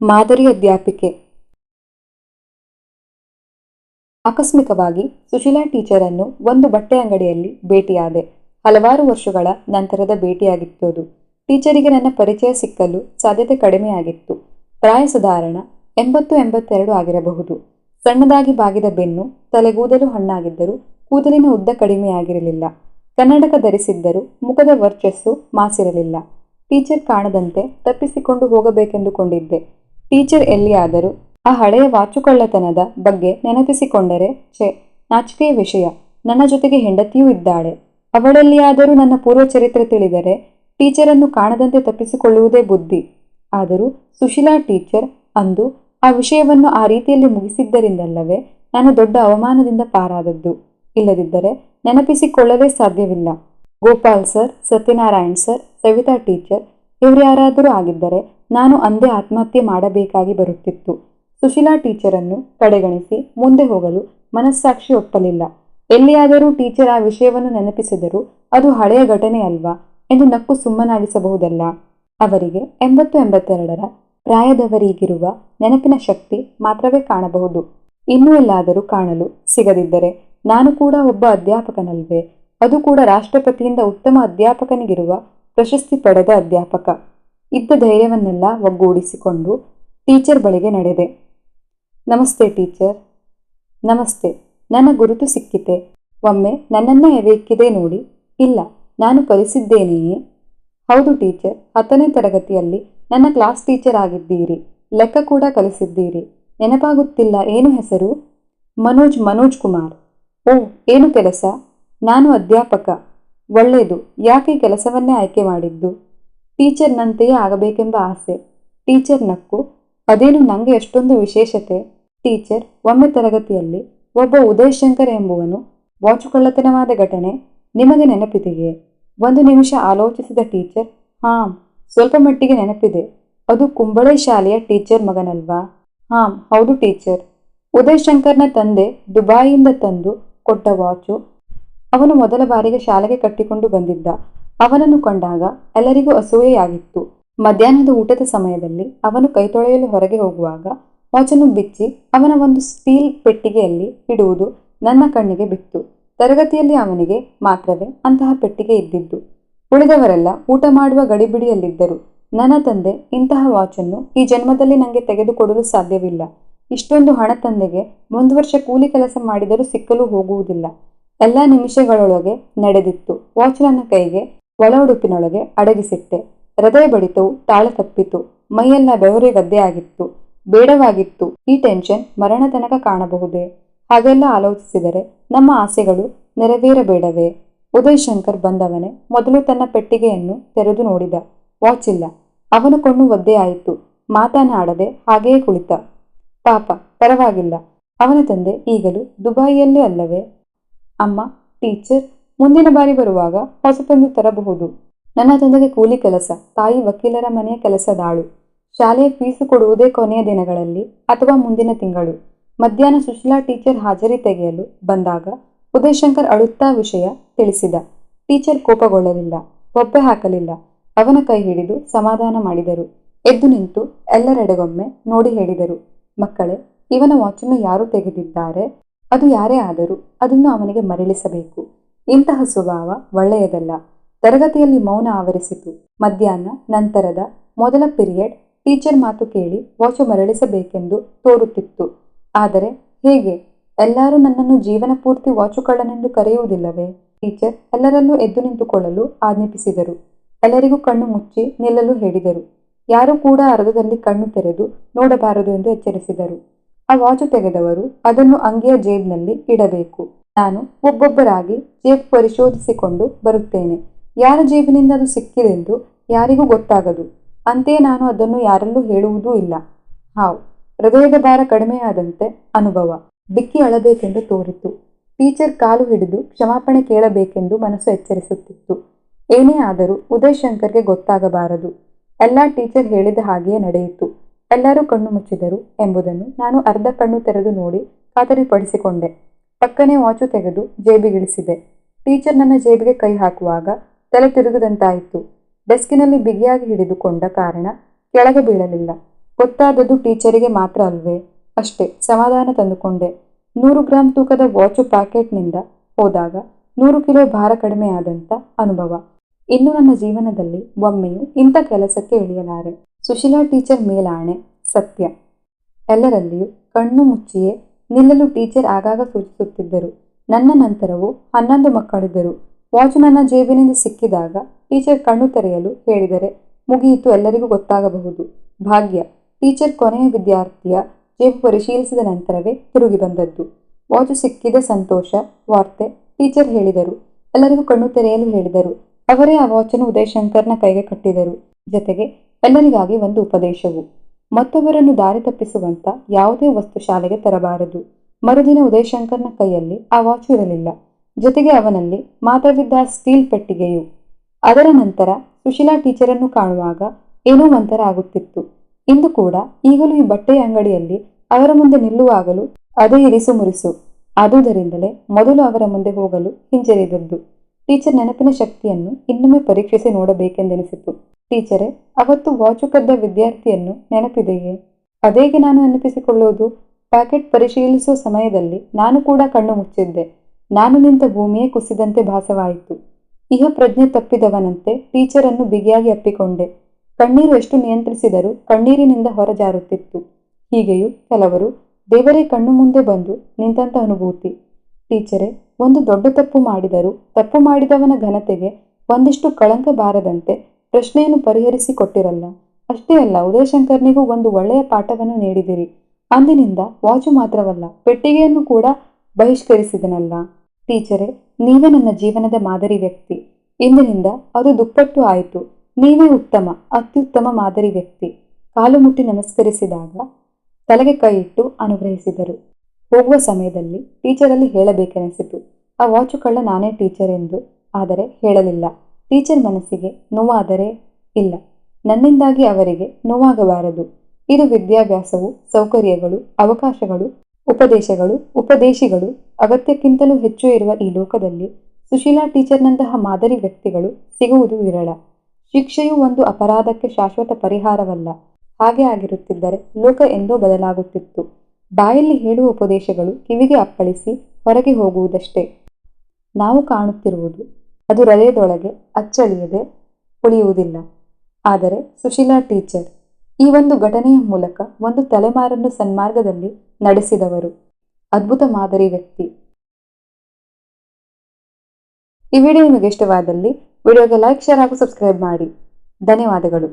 ಮಾದರಿ ಅಧ್ಯಾಪಿಕೆ. ಆಕಸ್ಮಿಕವಾಗಿ ಸುಶೀಲಾ ಟೀಚರನ್ನು ಒಂದು ಬಟ್ಟೆ ಅಂಗಡಿಯಲ್ಲಿ ಭೇಟಿಯಾದೆ. ಹಲವಾರು ವರ್ಷಗಳ ನಂತರದ ಭೇಟಿಯಾಗಿತ್ತು ಟೀಚರಿಗೆ ನನ್ನ ಪರಿಚಯ ಸಿಕ್ಕಲು ಸಾಧ್ಯತೆ ಕಡಿಮೆಯಾಗಿತ್ತು. ಪ್ರಾಯ ಸಾಧಾರಣ ಎಂಬತ್ತು ಎಂಬತ್ತೆರಡು ಆಗಿರಬಹುದು. ಸಣ್ಣದಾಗಿ ಬಾಗಿದ ಬೆನ್ನು, ತಲೆಗೂದಲು ಹಣ್ಣಾಗಿದ್ದರೂ ಕೂದಲಿನ ಉದ್ದ ಕಡಿಮೆಯಾಗಿರಲಿಲ್ಲ. ಕನ್ನಡಕ ಧರಿಸಿದ್ದರೂ ಮುಖದ ವರ್ಚಸ್ಸು ಮಾಸಿರಲಿಲ್ಲ. ಟೀಚರ್ ಕಾಣದಂತೆ ತಪ್ಪಿಸಿಕೊಂಡು ಹೋಗಬೇಕೆಂದುಕೊಂಡಿದ್ದೆ. ಟೀಚರ್ ಎಲ್ಲಿಯಾದರೂ ಆ ಹಳೆಯ ವಾಚುಕಳ್ಳತನದ ಬಗ್ಗೆ ನೆನಪಿಸಿಕೊಂಡರೆ ಛೇ, ನಾಚಿಕೆಯ ವಿಷಯ. ನನ್ನ ಜೊತೆಗೆ ಹೆಂಡತಿಯೂ ಇದ್ದಾಳೆ. ಅವಳಲ್ಲಿಯಾದರೂ ನನ್ನ ಪೂರ್ವ ಚರಿತ್ರೆ ತಿಳಿದರೆ ಟೀಚರನ್ನು ಕಾಣದಂತೆ ತಪ್ಪಿಸಿಕೊಳ್ಳುವುದೇ ಬುದ್ಧಿ. ಆದರೂ ಸುಶೀಲಾ ಟೀಚರ್ ಅಂದು ಆ ವಿಷಯವನ್ನು ಆ ರೀತಿಯಲ್ಲಿ ಮುಗಿಸಿದ್ದರಿಂದಲ್ಲವೇ ನಾನು ದೊಡ್ಡ ಅವಮಾನದಿಂದ ಪಾರಾದದ್ದು. ಇಲ್ಲದಿದ್ದರೆ ನೆನಪಿಸಿಕೊಳ್ಳಲೇ ಸಾಧ್ಯವಿಲ್ಲ. Gopal sir, Satyanarayan sir, Savita teacher ಇವರ್ಯಾರಾದರೂ ಆಗಿದ್ದರೆ ನಾನು ಅಂದೇ ಆತ್ಮಹತ್ಯೆ ಮಾಡಬೇಕಾಗಿ ಬರುತ್ತಿತ್ತು. ಸುಶೀಲಾ ಟೀಚರನ್ನು ಕಡೆಗಣಿಸಿ ಮುಂದೆ ಹೋಗಲು ಮನಸ್ಸಾಕ್ಷಿ ಒಪ್ಪಲಿಲ್ಲ. ಎಲ್ಲಿಯಾದರೂ ಟೀಚರ್ ಆ ವಿಷಯವನ್ನು ನೆನಪಿಸಿದರೂ ಅದು ಹಳೆಯ ಘಟನೆ ಅಲ್ವಾ ಎಂದು ನಕ್ಕು ಸುಮ್ಮನಾಗಿಸಬಹುದಲ್ಲ. ಅವರಿಗೆ ಎಂಬತ್ತು ಎಂಬತ್ತೆರಡರ ಪ್ರಾಯದವರಿಗಿರುವ ನೆನಪಿನ ಶಕ್ತಿ ಮಾತ್ರವೇ ಕಾಣಬಹುದು. ಇನ್ನೂ ಎಲ್ಲಾದರೂ ಕಾಣಲು ಸಿಗದಿದ್ದರೆ ನಾನು ಕೂಡ ಒಬ್ಬ ಅಧ್ಯಾಪಕನಲ್ವೇ? ಅದು ಕೂಡ ರಾಷ್ಟ್ರಪತಿಯಿಂದ ಉತ್ತಮ ಅಧ್ಯಾಪಕನಿಗಿರುವ ಪ್ರಶಸ್ತಿ ಪಡೆದ ಅಧ್ಯಾಪಕ. ಇದ್ದ ಧೈರ್ಯವನ್ನೆಲ್ಲ ಒಗ್ಗೂಡಿಸಿಕೊಂಡು ಟೀಚರ್ ಬಳಿಗೆ ನಡೆದೆ. ನಮಸ್ತೆ ಟೀಚರ್. ನಮಸ್ತೆ. ನನ್ನ ಗುರುತು ಸಿಕ್ಕಿತೆ. ಒಮ್ಮೆ ನನ್ನನ್ನು ಎಬೇಕಿದೆ ನೋಡಿ, ಇಲ್ಲ, ನಾನು ಕಲಿಸಿದ್ದೇನೆಯೇ? ಹೌದು ಟೀಚರ್, ಹತ್ತನೇ ತರಗತಿಯಲ್ಲಿ ನನ್ನ ಕ್ಲಾಸ್ ಟೀಚರ್ ಆಗಿದ್ದೀರಿ. ಲೆಕ್ಕ ಕೂಡ ಕಲಿಸಿದ್ದೀರಿ. ನೆನಪಾಗುತ್ತಿಲ್ಲ ಏನು ಹೆಸರು? ಮನೋಜ್ ಮನೋಜ್ ಕುಮಾರ್. ಓ, ಏನು ಕೆಲಸ? ನಾನು ಅಧ್ಯಾಪಕ. ಒಳ್ಳೆಯದು, ಯಾಕೆ ಕೆಲಸವನ್ನೇ ಆಯ್ಕೆ ಮಾಡಿದ್ದು? ಟೀಚರ್ನಂತೆಯೇ ಆಗಬೇಕೆಂಬ ಆಸೆ. ಟೀಚರ್ ನಕ್ಕು, ಅದೇನು ನನಗೆ ಎಷ್ಟೊಂದು ವಿಶೇಷತೆ? ಟೀಚರ್ ಒಮ್ಮೆ ತರಗತಿಯಲ್ಲಿ ಒಬ್ಬ ಉದಯ್ ಶಂಕರ್ ಎಂಬುವನು ವಾಚು ಕಳ್ಳತನವಾದ ಘಟನೆ ನಿಮಗೆ ನೆನಪಿದೆಯೇ? ಒಂದು ನಿಮಿಷ ಆಲೋಚಿಸಿದ ಟೀಚರ್, ಹಾಂ, ಸ್ವಲ್ಪ ಮಟ್ಟಿಗೆ ನೆನಪಿದೆ. ಅದು ಕುಂಬಳೆ ಶಾಲೆಯ ಟೀಚರ್ ಮಗನಲ್ವಾ? ಹಾಂ, ಹೌದು ಟೀಚರ್. ಉದಯ್ ಶಂಕರ್ನ ತಂದೆ ದುಬಾಯಿಯಿಂದ ತಂದು ಕೊಟ್ಟ ವಾಚು ಅವನು ಮೊದಲ ಬಾರಿಗೆ ಶಾಲೆಗೆ ಕಟ್ಟಿಕೊಂಡು ಬಂದಿದ್ದ. ಅವನನ್ನು ಕಂಡಾಗ ಎಲ್ಲರಿಗೂ ಅಸೂಯೆಯಾಗಿತ್ತು. ಮಧ್ಯಾಹ್ನದ ಊಟದ ಸಮಯದಲ್ಲಿ ಅವನು ಕೈ ತೊಳೆಯಲು ಹೊರಗೆ ಹೋಗುವಾಗ ಮೋಚನು ಬಿಚ್ಚಿ ಅವನ ಒಂದು ಸ್ಟೀಲ್ ಪೆಟ್ಟಿಗೆಯಲ್ಲಿ ಇಡುವುದು ನನ್ನ ಕಣ್ಣಿಗೆ ಬಿತ್ತು. ತರಗತಿಯಲ್ಲಿ ಅವನಿಗೆ ಮಾತ್ರವೇ ಅಂತಹ ಪೆಟ್ಟಿಗೆ ಇದ್ದಿದ್ದು. ಉಳಿದವರೆಲ್ಲ ಊಟ ಮಾಡುವ ಗಡಿಬಿಡಿಯಲ್ಲಿದ್ದರು. ನನ್ನ ತಂದೆ ಇಂತಹ ವಾಚನ್ನು ಈ ಜನ್ಮದಲ್ಲಿ ನನಗೆ ತೆಗೆದುಕೊಡಲು ಸಾಧ್ಯವಿಲ್ಲ. ಇಷ್ಟೊಂದು ಹಣ ತಂದೆಗೆ ಒಂದು ವರ್ಷ ಕೂಲಿ ಕೆಲಸ ಮಾಡಿದರೂ ಸಿಕ್ಕಲು ಹೋಗುವುದಿಲ್ಲ. ಎಲ್ಲ ನಿಮಿಷಗಳೊಳಗೆ ನಡೆದಿತ್ತು. ವಾಚ್ ನನ್ನ ಕೈಗೆ ಒಳ ಉಡುಪಿನೊಳಗೆ ಅಡಗಿಸಿಟ್ಟೆ. ಹೃದಯ ಬಡಿತವು ತಾಳ ತಪ್ಪಿತು, ಮೈಯೆಲ್ಲ ಬೆವರಿ ಗದ್ದೆ ಆಗಿತ್ತು ಬೇಡವಾಗಿತ್ತು. ಈ ಟೆನ್ಷನ್ ಮರಣ ತನಕ ಕಾಣಬಹುದೇ? ಹಾಗೆಲ್ಲ ಆಲೋಚಿಸಿದರೆ ನಮ್ಮ ಆಸೆಗಳು ನೆರವೇರಬೇಡವೇ? ಉದಯ್ ಶಂಕರ್ ಬಂದವನೇ ಮೊದಲು ತನ್ನ ಪೆಟ್ಟಿಗೆಯನ್ನು ತೆರೆದು ನೋಡಿದ. ವಾಚ್ ಇಲ್ಲ. ಅವನ ಕಣ್ಣು ಒದ್ದೆಯಾಯಿತು ಮಾತನಾಡದೆ ಹಾಗೆಯೇ ಕುಳಿತ. ಪಾಪ, ಪರವಾಗಿಲ್ಲ. ಅವನ ತಂದೆ ಈಗಲೂ ದುಬಾಯಿಯಲ್ಲೇ ಅಲ್ಲವೇ? ಅಮ್ಮ, ಟೀಚರ್, ಮುಂದಿನ ಬಾರಿ ಬರುವಾಗ ಹೊಸತೊಂದು ತರಬಹುದು. ನನ್ನ ತಂದೆಗೆ ಕೂಲಿ ಕೆಲಸ, ತಾಯಿ ವಕೀಲರ ಮನೆಯ ಕೆಲಸದಾಳು ಶಾಲೆಯ ಫೀಸು ಕೊಡುವುದೇ ಕೊನೆಯ ದಿನಗಳಲ್ಲಿ ಅಥವಾ ಮುಂದಿನ ತಿಂಗಳು. ಮಧ್ಯಾಹ್ನ ಸುಶೀಲಾ ಟೀಚರ್ ಹಾಜರಿ ತೆಗೆಯಲು ಬಂದಾಗ ಉದಯಶಂಕರ್ ಅಳುತ್ತಾ ವಿಷಯ ತಿಳಿಸಿದ. ಟೀಚರ್ ಕೋಪಗೊಳ್ಳಲಿಲ್ಲ ಒಬ್ಬೆ ಹಾಕಲಿಲ್ಲ. ಅವನ ಕೈ ಹಿಡಿದು ಸಮಾಧಾನ ಮಾಡಿದರು. ಎದ್ದು ನಿಂತು ಎಲ್ಲರೆಡೆಗೊಮ್ಮೆ ನೋಡಿ ಹೇಳಿದರು. ಮಕ್ಕಳೇ, ಇವನ ವಾಚನ್ನು ಯಾರು ತೆಗೆದಿದ್ದಾರೆ? ಅದು ಯಾರೇ ಆದರೂ ಅದನ್ನು ಅವನಿಗೆ ಮರಳಿಸಬೇಕು. ಇಂತಹ ಸ್ವಭಾವ ಒಳ್ಳೆಯದಲ್ಲ. ತರಗತಿಯಲ್ಲಿ ಮೌನ ಆವರಿಸಿತು. ಮಧ್ಯಾಹ್ನ ನಂತರದ ಮೊದಲ ಪಿರಿಯಡ್ ಟೀಚರ್ ಮಾತು ಕೇಳಿ ವಾಚು ಮರಳಿಸಬೇಕೆಂದು ತೋರುತ್ತಿತ್ತು. ಆದರೆ ಹೇಗೆ? ಎಲ್ಲರೂ ನನ್ನನ್ನು ಜೀವನ ಪೂರ್ತಿ ವಾಚು ಕಳ್ಳನೆಂದು ಕರೆಯುವುದಿಲ್ಲವೇ? ಟೀಚರ್ ಎಲ್ಲರಲ್ಲೂ ಎದ್ದು ನಿಂತುಕೊಳ್ಳಲು ಆಜ್ಞಾಪಿಸಿದರು. ಎಲ್ಲರಿಗೂ ಕಣ್ಣು ಮುಚ್ಚಿ ನಿಲ್ಲಲು ಹೇಳಿದರು. ಯಾರೂ ಕೂಡ ಅರ್ಧದಲ್ಲಿ ಕಣ್ಣು ತೆರೆದು ನೋಡಬಾರದು ಎಂದು ಎಚ್ಚರಿಸಿದರು. ಆ ವಾಚು ತೆಗೆದವರು ಅದನ್ನು ಅಂಗಿಯ ಜೇಬ್ನಲ್ಲಿ ಇಡಬೇಕು. ನಾನು ಒಬ್ಬೊಬ್ಬರಾಗಿ ಜೇಬ್ ಪರಿಶೋಧಿಸಿಕೊಂಡು ಬರುತ್ತೇನೆ. ಯಾರ ಜೇಬಿನಿಂದ ಅದು ಸಿಕ್ಕಿದೆಂದು ಯಾರಿಗೂ ಗೊತ್ತಾಗದು. ಅಂತೆಯೇ ನಾನು ಅದನ್ನು ಯಾರಲ್ಲೂ ಹೇಳುವುದೂ ಇಲ್ಲ. ಹಾವು, ಹೃದಯದ ಭಾರ ಕಡಿಮೆಯಾದಂತೆ ಅನುಭವ. ಬಿಕ್ಕಿ ಅಳಬೇಕೆಂದು ತೋರಿತು. ಟೀಚರ್ ಕಾಲು ಹಿಡಿದು ಕ್ಷಮಾಪಣೆ ಕೇಳಬೇಕೆಂದು ಮನಸ್ಸು ಎಚ್ಚರಿಸುತ್ತಿತ್ತು. ಏನೇ ಆದರೂ ಉದಯ್ ಶಂಕರ್ಗೆ ಗೊತ್ತಾಗಬಾರದು. ಎಲ್ಲ ಟೀಚರ್ ಹೇಳಿದ ಹಾಗೆಯೇ ನಡೆಯಿತು. ಎಲ್ಲರೂ ಕಣ್ಣು ಮುಚ್ಚಿದರು ಎಂಬುದನ್ನು ನಾನು ಅರ್ಧ ಕಣ್ಣು ತೆರೆದು ನೋಡಿ ಖಾತರಿಪಡಿಸಿಕೊಂಡೆ. ಪಕ್ಕನೆ ವಾಚು ತೆಗೆದು ಜೇಬಿಗಿಳಿಸಿದೆ. ಟೀಚರ್ ನನ್ನ ಜೇಬಿಗೆ ಕೈ ಹಾಕುವಾಗ ತಲೆ ತಿರುಗದಂತಾಯಿತು. ಡೆಸ್ಕಿನಲ್ಲಿ ಬಿಗಿಯಾಗಿ ಹಿಡಿದುಕೊಂಡ ಕಾರಣ ಕೆಳಗೆ ಬೀಳಲಿಲ್ಲ. ಗೊತ್ತಾದದ್ದು ಟೀಚರಿಗೆ ಮಾತ್ರ ಅಲ್ವೇ? ಅಷ್ಟೇ, ಸಮಾಧಾನ ತಂದುಕೊಂಡೆ. ನೂರು ಗ್ರಾಂ ತೂಕದ ವಾಚು ಪ್ಯಾಕೆಟ್ನಿಂದ ಹೋದಾಗ ನೂರು ಕಿಲೋ ಭಾರ ಕಡಿಮೆ ಆದಂತ ಅನುಭವ. ಇನ್ನು ನನ್ನ ಜೀವನದಲ್ಲಿ ಒಮ್ಮೆಯೂ ಇಂಥ ಕೆಲಸಕ್ಕೆ ಇಳಿಯಲಾರೆ. ಸುಶೀಲಾ ಟೀಚರ್ ಮೇಲಾಣೆ, ಸತ್ಯ. ಎಲ್ಲರಲ್ಲಿಯೂ ಕಣ್ಣು ಮುಚ್ಚಿಯೇ ನಿಲ್ಲಲು ಟೀಚರ್ ಆಗಾಗ ಸೂಚಿಸುತ್ತಿದ್ದರು. ನನ್ನ ನಂತರವೂ ಹನ್ನೊಂದು ಮಕ್ಕಳಿದ್ದರು. ವಾಚ್ ನನ್ನ ಜೇಬಿನಿಂದ ಸಿಕ್ಕಿದಾಗ ಟೀಚರ್ ಕಣ್ಣು ತೆರೆಯಲು ಹೇಳಿದರೆ ಮುಗಿಯಿತು ಎಲ್ಲರಿಗೂ ಗೊತ್ತಾಗಬಹುದು. ಭಾಗ್ಯ, ಟೀಚರ್ ಕೊನೆಯ ವಿದ್ಯಾರ್ಥಿಯ ಜೇಬು ಪರಿಶೀಲಿಸಿದ ನಂತರವೇ ತಿರುಗಿ ಬಂದದ್ದು. ವಾಚು ಸಿಕ್ಕಿದ ಸಂತೋಷ, ವಾರ್ತೆ ಟೀಚರ್ ಹೇಳಿದರು. ಎಲ್ಲರಿಗೂ ಕಣ್ಣು ತೆರೆಯಲು ಹೇಳಿದರು. ಅವರೇ ಆ ವಾಚನ್ನು ಉದಯಶಂಕರ್ನ ಕೈಗೆ ಕಟ್ಟಿದರು. ಜೊತೆಗೆ ಎಲ್ಲರಿಗಾಗಿ ಒಂದು ಉಪದೇಶವು. ಮತ್ತೊಬ್ಬರನ್ನು ದಾರಿ ತಪ್ಪಿಸುವಂತ ಯಾವುದೇ ವಸ್ತು ಶಾಲೆಗೆ ತರಬಾರದು. ಮರುದಿನ ಉದಯಶಂಕರ್ನ ಕೈಯಲ್ಲಿ ಆ ವಾಚು ಇರಲಿಲ್ಲ. ಜೊತೆಗೆ ಅವನಲ್ಲಿ ಮಾತ್ರವಿದ್ದ ಸ್ಟೀಲ್ ಪೆಟ್ಟಿಗೆಯು. ಅದರ ನಂತರ ಸುಶೀಲಾ ಟೀಚರನ್ನು ಕಾಣುವಾಗ ಏನೋ ಒಂಥರ ಆಗುತ್ತಿತ್ತು. ಇಂದು ಕೂಡ ಈಗಲೂ ಈ ಬಟ್ಟೆಯ ಅಂಗಡಿಯಲ್ಲಿ ಅವರ ಮುಂದೆ ನಿಲ್ಲುವಾಗಲೂ ಅದೇ ಇರಿಸು ಮುರಿಸು. ಆದುದರಿಂದಲೇ ಮೊದಲು ಅವರ ಮುಂದೆ ಹೋಗಲು ಹಿಂಜರಿದದ್ದು. ಟೀಚರ್ ನೆನಪಿನ ಶಕ್ತಿಯನ್ನು ಇನ್ನೊಮ್ಮೆ ಪರೀಕ್ಷಿಸಿ ನೋಡಬೇಕೆಂದೆನಿಸಿತು. ಟೀಚರೇ, ಅವತ್ತು ವಾಚು ಕದ್ದ ವಿದ್ಯಾರ್ಥಿಯನ್ನು ನೆನಪಿದೆಯೇ? ಅದೇಗೆ ನಾನು ನೆನಪಿಸಿಕೊಳ್ಳುವುದು? ಪ್ಯಾಕೆಟ್ ಪರಿಶೀಲಿಸುವ ಸಮಯದಲ್ಲಿ ನಾನು ಕೂಡ ಕಣ್ಣು ಮುಚ್ಚಿದ್ದೆ. ನಾನು ನಿಂತ ಭೂಮಿಯೇ ಕುಸಿದಂತೆ ಭಾಸವಾಯಿತು. ಇಹ ಪ್ರಜ್ಞೆ ತಪ್ಪಿದವನಂತೆ ಟೀಚರನ್ನು ಬಿಗಿಯಾಗಿ ಅಪ್ಪಿಕೊಂಡೆ. ಕಣ್ಣೀರು ಎಷ್ಟು ನಿಯಂತ್ರಿಸಿದರೂ ಕಣ್ಣೀರಿನಿಂದ ಹೊರಜಾರುತ್ತಿತ್ತು ಹೀಗೆಯೂ ಕೆಲವರು, ದೇವರೇ ಕಣ್ಣು ಮುಂದೆ ಬಂದು ನಿಂತಂತ ಅನುಭೂತಿ. ಟೀಚರೇ, ಒಂದು ದೊಡ್ಡ ತಪ್ಪು ಮಾಡಿದರೂ ತಪ್ಪು ಮಾಡಿದವನ ಘನತೆಗೆ ಒಂದಿಷ್ಟು ಕಳಂಕ ಬಾರದಂತೆ ಪ್ರಶ್ನೆಯನ್ನು ಪರಿಹರಿಸಿ ಕೊಟ್ಟಿರಲ್ಲ ಅಷ್ಟೇ ಅಲ್ಲ, ಉದಯಶಂಕರ್ನಿಗೂ ಒಂದು ಒಳ್ಳೆಯ ಪಾಠವನ್ನು ನೀಡಿದಿರಿ. ಅಂದಿನಿಂದ ವಾಚು ಮಾತ್ರವಲ್ಲ, ಪೆಟ್ಟಿಗೆಯನ್ನು ಕೂಡ ಬಹಿಷ್ಕರಿಸಿದನಲ್ಲ. ಟೀಚರೇ, ನೀವೇ ನನ್ನ ಜೀವನದ ಮಾದರಿ ವ್ಯಕ್ತಿ. ಇಂದಿನಿಂದ ಅದು ದುಪ್ಪಟ್ಟು ಆಯಿತು. ನೀವೇ ಉತ್ತಮ, ಅತ್ಯುತ್ತಮ ಮಾದರಿ ವ್ಯಕ್ತಿ. ಕಾಲು ಮುಟ್ಟಿ ನಮಸ್ಕರಿಸಿದಾಗ ತಲೆಗೆ ಕೈ ಇಟ್ಟು ಅನುಗ್ರಹಿಸಿದರು. ಹೋಗುವ ಸಮಯದಲ್ಲಿ ಟೀಚರಲ್ಲಿ ಹೇಳಬೇಕೆನಿಸಿತು. ಆ ವಾಚು ಕಳ್ಳ ನಾನೇ ಟೀಚರ್ ಎಂದು, ಆದರೆ ಹೇಳಲಿಲ್ಲ. ಟೀಚರ್ ಮನಸ್ಸಿಗೆ ನೋವಾದರೆ ಇಲ್ಲ. ನನ್ನಿಂದಾಗಿ ಅವರಿಗೆ ನೋವಾಗಬಾರದು. ಇದು ವಿದ್ಯಾಭ್ಯಾಸವು, ಸೌಕರ್ಯಗಳು, ಅವಕಾಶಗಳು, ಉಪದೇಶಗಳು, ಉಪದೇಶಿಗಳು, ಅಗತ್ಯಕ್ಕಿಂತಲೂ ಹೆಚ್ಚು ಇರುವ ಈ ಲೋಕದಲ್ಲಿ ಸುಶೀಲಾ ಟೀಚರ್ನಂತಹ ಮಾದರಿ ವ್ಯಕ್ತಿಗಳು ಸಿಗುವುದು ವಿರಳ. ಶಿಕ್ಷೆಯು ಒಂದು ಅಪರಾಧಕ್ಕೆ ಶಾಶ್ವತ ಪರಿಹಾರವಲ್ಲ. ಹಾಗೆ ಆಗಿರುತ್ತಿದ್ದರೆ ಲೋಕ ಎಂದೋ ಬದಲಾಗುತ್ತಿತ್ತು. ಬಾಯಲ್ಲಿ ಹೇಳುವ ಉಪದೇಶಗಳು ಕಿವಿಗೆ ಅಪ್ಪಳಿಸಿ ಹೊರಗೆ ಹೋಗುವುದಷ್ಟೇ. ನಾವು ಕಾಣುತ್ತಿರುವುದು ಅದು ಹೃದಯದೊಳಗೆ ಅಚ್ಚಳಿಯದೆ ಉಳಿಯುವುದಿಲ್ಲ. ಆದರೆ ಸುಶೀಲಾ ಟೀಚರ್, ಈ ಒಂದು ಘಟನೆಯ ಮೂಲಕ ಒಂದು ತಲೆಮಾರನ್ನು ಸನ್ಮಾರ್ಗದಲ್ಲಿ ನಡೆಸಿದವರು. ಅದ್ಭುತ ಮಾದರಿ ವ್ಯಕ್ತಿ. ಈ ವಿಡಿಯೋ ನಿಮಗೆ ಇಷ್ಟವಾದಲ್ಲಿ ವಿಡಿಯೋಗೆ ಲೈಕ್, ಶೇರ್ ಹಾಗೂ ಸಬ್ಸ್ಕ್ರೈಬ್ ಮಾಡಿ. ಧನ್ಯವಾದಗಳು.